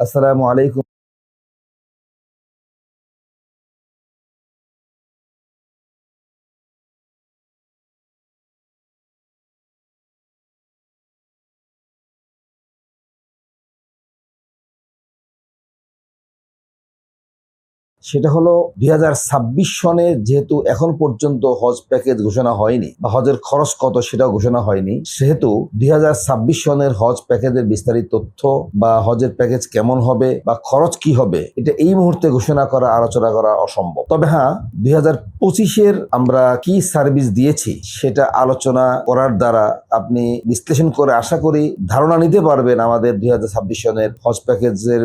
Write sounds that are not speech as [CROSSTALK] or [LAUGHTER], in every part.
আসসালামু আলাইকুম। সেটা হলো দুই সনে যেহেতু এখন পর্যন্ত হজ প্যাকেজ ঘোষণা হয়নি, বা হজের খরচ কত সেটাও ঘোষণা হয়নি, সেহেতু দুই সনের হজ প্যাকেজের বিস্তারিত তথ্য বা হজের প্যাকেজ কেমন হবে বা খরচ কি হবে, এটা এই মুহূর্তে ঘোষণা করা, আলোচনা করা অসম্ভব। তবে হ্যাঁ দুই হাজার পঁচিশের আমরা কি সার্ভিস দিয়েছি সেটা আলোচনা করার দ্বারা আপনি বিশ্লেষণ করে আশা করি ধারণা নিতে পারবেন আমাদের দুই হাজার ছাব্বিশ সনের হজ প্যাকেজের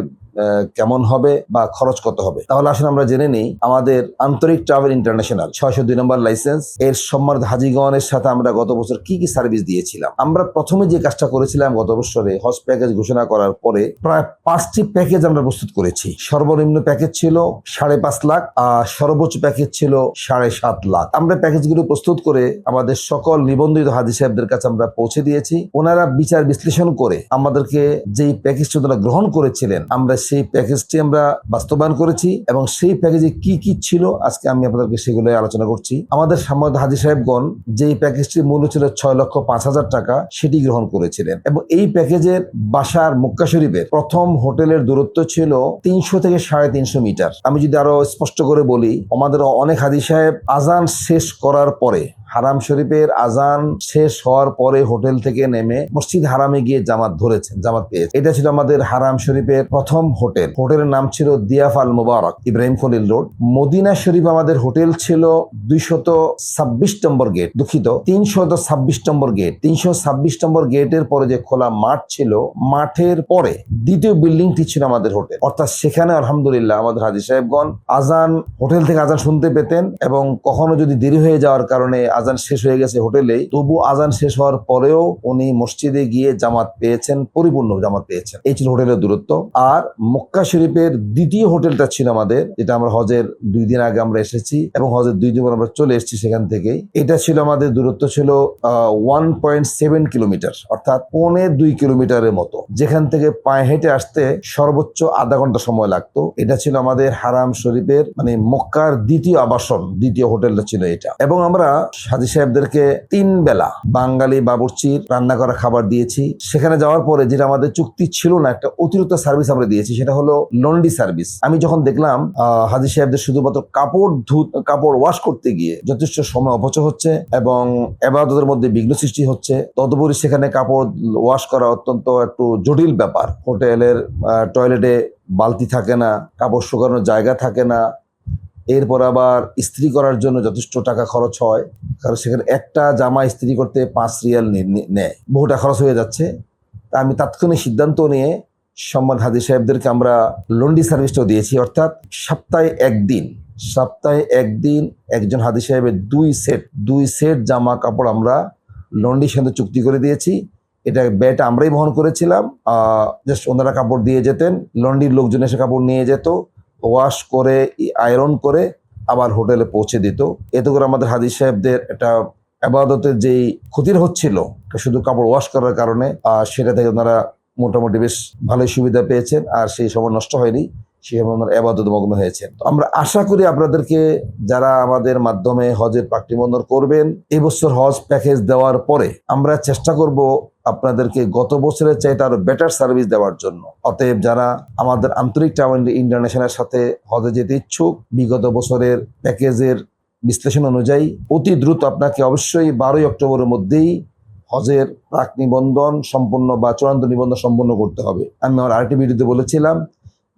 কেমন হবে বা খরচ কত হবে? তাহলে আসলে আমরা জেনে নিই, আমাদের আন্তরিক ট্রাভেল ইন্টারন্যাশনাল ছয়শো দুই নম্বর লাইসেন্স, এর সম্মানিত হাজিগণের সাথে আমরা গত বছর কি কি সার্ভিস দিয়েছিলাম? আমরা প্রথমে যে কাজটা করেছিলাম গত বছরে, হজ প্যাকেজ ঘোষণা করার পরে প্রায় পাঁচটি প্যাকেজ আমরা প্রস্তুত করেছি। সর্বনিম্ন প্যাকেজ ছিল সাড়ে পাঁচ লাখ, আর সর্বোচ্চ প্যাকেজ ছিল সাড়ে সাত লাখ। আমরা প্যাকেজগুলো প্রস্তুত করে আমাদের সকল নিবন্ধিত হাজি সাহেবদের কাছে আমরা পৌঁছে দিয়েছি। ওনারা বিচার বিশ্লেষণ করে আমাদেরকে যেই প্যাকেজটি ওনারা গ্রহণ করেছিলেন, আমরা সেই প্যাকেজটি আমরা বাস্তবায়ন করেছি এবং সেই প্যাকেজে কি কি ছিল আজকে আমি আপনাদেরকে সেগুলো আলোচনা করছি। আমাদের সামনে হাজি সাহেবগণ যেই প্যাকেজটির মূল্য ছিল ছয় লক্ষ পাঁচ হাজার টাকা সেটি গ্রহণ করেছিলেন এবং এই প্যাকেজের বাসার মক্কা শরীফের প্রথম হোটেলের দূরত্ব ছিল তিনশো থেকে সাড়ে তিনশো মিটার। আমি যদি আরও স্পষ্ট করে বলি আমাদের অনেক হাজি সাহেব আজান শেষ করার পরে হারাম শরীফের আজান শেষ হওয়ার পরে হোটেল থেকে নেমে মসজিদ হারামে গিয়ে জামাত ধরেছেন, জামাত পেয়েছে। এটা ছিল আমাদের হারাম শরীফের প্রথম হোটেল। হোটেলের নাম ছিল দিয়াফাল মুবারক, ইব্রাহিম খলিল রোড। মদিনা শরীফ আমাদের হোটেল ছিল দুইশত ছাব্বিশ নম্বর গেট, দুঃখিত, তিনশত ছাব্বিশ নম্বর গেট। তিনশো ছাব্বিশ নম্বর গেটের পরে যে খোলা মাঠ ছিল, মাঠের পরে দ্বিতীয় বিল্ডিংটি ছিল আমাদের হোটেল। অর্থাৎ সেখানে আলহামদুলিল্লাহ আমাদের হাজি সাহেবগণ আজান, হোটেল থেকে আজান শুনতে পেতেন এবং কখনো যদি দেরি হয়ে যাওয়ার কারণে আজান শেষ হয়ে গেছে হোটেলে তবু আজান শেষ হওয়ার পরেও উনি মসজিদে গিয়ে জামাত পেয়েছেন, পরিপূর্ণ জামাত পেয়েছেন। এই ছিল হোটেলের দূরত্ব। আর মক্কা শরীফের দ্বিতীয় হোটেলটা ছিল আমাদের, যেটা আমরা হজের দুই দিন আগে আমরা এসেছি এবং হজের দুই দিন আমরা চলে এসেছি সেখান থেকে এটা ছিল আমাদের দূরত্ব ছিল ওয়ান পয়েন্ট সেভেন কিলোমিটার অর্থাৎ পৌনে দুই কিলোমিটারের মতো। যেখান থেকে পায়ে হেঁটে আসতে সর্বোচ্চ আধা ঘণ্টা সময় লাগতো। এটা ছিল আমাদের হারাম শরীফের মানে মক্কার দ্বিতীয় আবাসন, দ্বিতীয় হোটেলটা ছিল এটা। এবং আমরা হাজি সাহেবদেরকে তিন বেলা বাঙালি বাবুর্চির রান্না করা খাবার দিয়েছি। সেখানে যাওয়ার পরে যেটা আমাদের চুক্তি ছিল না, একটা অতিরিক্ত সার্ভিস আমরা দিয়েছি, সেটা হলো লন্ডি সার্ভিস আমি যখন দেখলাম হাজি সাহেবদের শুধুমাত্র কাপড় ধু কাপড় ওয়াশ করতে গিয়ে যথেষ্ট সময় অপচয় হচ্ছে এবং এবাদতের মধ্যে বিঘ্ন সৃষ্টি হচ্ছে, তদুপরি সেখানে কাপড় ওয়াশ করা অত্যন্ত একটু জটিল ব্যাপার। হোটেলের টয়লেটে বালতি থাকে না, কাপড় শুকানোর জায়গা থাকে না এরপর আবার ইস্ত্রি করার জন্য যথেষ্ট টাকা খরচ হয়, কারণ সেখানে একটা জামা ইস্ত্রি করতে পাঁচ রিয়াল নেয়। বহুটা খরচ হয়ে যাচ্ছে। তা আমি তাৎক্ষণিক সিদ্ধান্ত নিয়ে সম্মান হাজি সাহেবদেরকে আমরা লন্ডি সার্ভিসটাও দিয়েছি, অর্থাৎ সপ্তাহে একদিন সপ্তাহে একদিন একজন হাজি সাহেবের দুই সেট দুই সেট জামা কাপড় আমরা লন্ডির সাথে চুক্তি করে দিয়েছি। এটা ব্যয়টা আমরাই বহন করেছিলাম। জাস্ট ওনারা কাপড় দিয়ে যেতেন, লন্ডির লোকজন এসে কাপড় নিয়ে যেত। ওয়াশ করে আয়রন করে আবার হোটেলে পৌঁছে দিত। এতে করে আমাদের হাদিস সাহেবদের একটা আবাদতের যেই ক্ষতির হচ্ছিল শুধু কাপড় ওয়াশ করার কারণে আহ, সেটা থেকে ওনারা মোটামুটি বেশ ভালোই সুবিধা পেয়েছেন আর সেই সময় নষ্ট হয়নি সেই সময় ওনারা আবাদত মগ্ন হয়েছেন। তো আমরা আশা করি আপনাদেরকে যারা আমাদের মাধ্যমে হজের পাকটিবন্ধন করবেন এবছর হজ প্যাকেজ দেওয়ার পরে আমরা চেষ্টা করব আপনাদেরকে গত বছরের চাইতে আরও বেটার সার্ভিস দেওয়ার জন্য। অতএব যারা আমাদের আন্তরিক ট্রাভেল ইন্টারন্যাশনালের সাথে হজে যেতে ইচ্ছুক, বিগত বছরের প্যাকেজের বিশ্লেষণ অনুযায়ী অতি দ্রুত আপনাকে অবশ্যই বারোই অক্টোবরের মধ্যেই হজের প্রাক নিবন্ধন সম্পূর্ণ বা চূড়ান্ত নিবন্ধন সম্পন্ন করতে হবে। আমি আমার আরেকটি ভিডিওতে বলেছিলাম,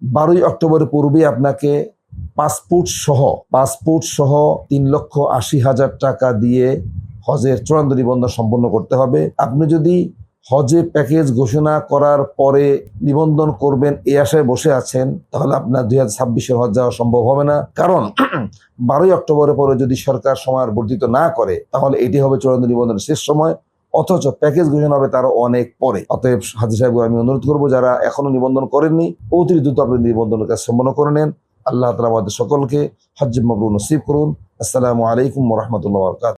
বারোই অক্টোবরের পূর্বে আপনাকে পাসপোর্ট সহ পাসপোর্ট সহ তিন লক্ষ আশি হাজার টাকা দিয়ে হজের চূড়ান্ত নিবন্ধন সম্পন্ন করতে হবে। আপনি যদি হজে প্যাকেজ ঘোষণা করার পরে নিবন্ধন করবেন এই আশায় বসে আছেন, তাহলে আপনার দুই হাজার ছাব্বিশের হজ যাওয়া সম্ভব হবে না। কারণ [CLEARS THROAT] বারোই অক্টোবরের পরে যদি সরকার সময় বর্ধিত না করে, তাহলে এটি হবে চূড়ান্ত নিবন্ধনের শেষ সময়। অথচ প্যাকেজ ঘোষণা হবে তারও অনেক পরে। অতএব হাজি সাহেব আমি অনুরোধ করব যারা এখনও নিবন্ধন করেননি, অতি দ্রুত আপনি নিবন্ধনের কাজ সম্পন্ন করে নেন। আল্লাহ তালা আমাদের সকলকে হজ মবরুল নসিব করুন। আসসালামু আলাইকুম রহমতুল্লাহ বরকাত